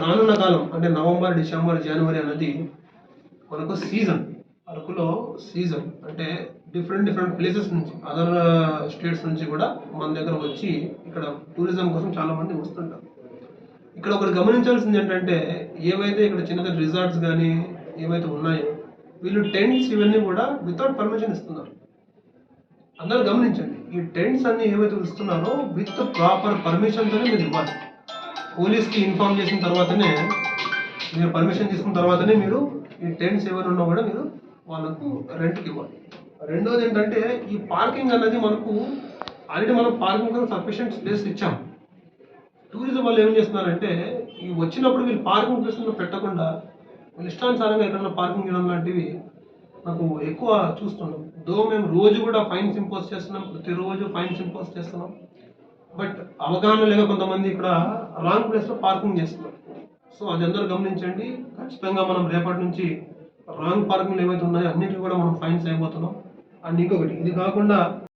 రానున్న కాలం అంటే November December జనవరి అనేది మనకు సీజన్ అరకులో సీజన్ అంటే డిఫరెంట్ డిఫరెంట్ ప్లేసెస్ నుంచి అదర్ స్టేట్స్ uh, నుంచి కూడా మన దగ్గర వచ్చి ఇక్కడ టూరిజం కోసం చాలామంది వస్తుంటారు. ఇక్కడ ఒకటి గమనించాల్సింది ఏంటంటే ఏవైతే ఇక్కడ చిన్న చిన్న రిసార్ట్స్ కానీ ఏవైతే ఉన్నాయో వీళ్ళు టెంట్స్ ఇవన్నీ కూడా వితౌట్ పర్మిషన్ ఇస్తున్నారు. అందరూ గమనించండి ఈ టెంట్స్ అన్ని ఏవైతే ఇస్తున్నారో విత్ ప్రాపర్ పర్మిషన్తోనే మీరు ఇవ్వాలి. పోలీస్కి ఇన్ఫార్మ్ చేసిన తర్వాతనే మీరు పర్మిషన్ తీసుకున్న తర్వాతనే మీరు ఈ టెంట్స్ ఎవరు ఉన్నా కూడా మీరు వాళ్ళకు రెంట్కి ఇవ్వాలి. రెండోది ఏంటంటే ఈ పార్కింగ్ అనేది మనకు ఆల్రెడీ మనం పార్కింగ్ కోసం సఫిషియెంట్ ప్లేస్ ఇచ్చాం. టూరిజం వాళ్ళు ఏం చేస్తున్నారంటే ఈ వచ్చినప్పుడు వీళ్ళు పార్కింగ్ ప్లేస్లో పెట్టకుండా వీళ్ళు ఇష్టానుసారంగా ఎక్కడైనా పార్కింగ్ చేయడం లాంటివి నాకు ఎక్కువ చూస్తున్నాం. దో మేము రోజు కూడా ఫైన్స్ ఇంపోజ్ చేస్తున్నాం ప్రతిరోజు ఫైన్స్ ఇంపోజ్ చేస్తున్నాం. బట్ అవగాహన లేక కొంతమంది ఇక్కడ రాంగ్ ప్లేస్లో పార్కింగ్ చేస్తున్నారు. సో అది అందరూ గమనించండి. ఖచ్చితంగా మనం రేపటి నుంచి రాంగ్ పార్కింగ్లు ఏవైతే ఉన్నాయో అన్నిటికీ కూడా మనం ఫైన్స్ అయిపోతున్నాం. అండ్ ఇంకొకటి ఇది కాకుండా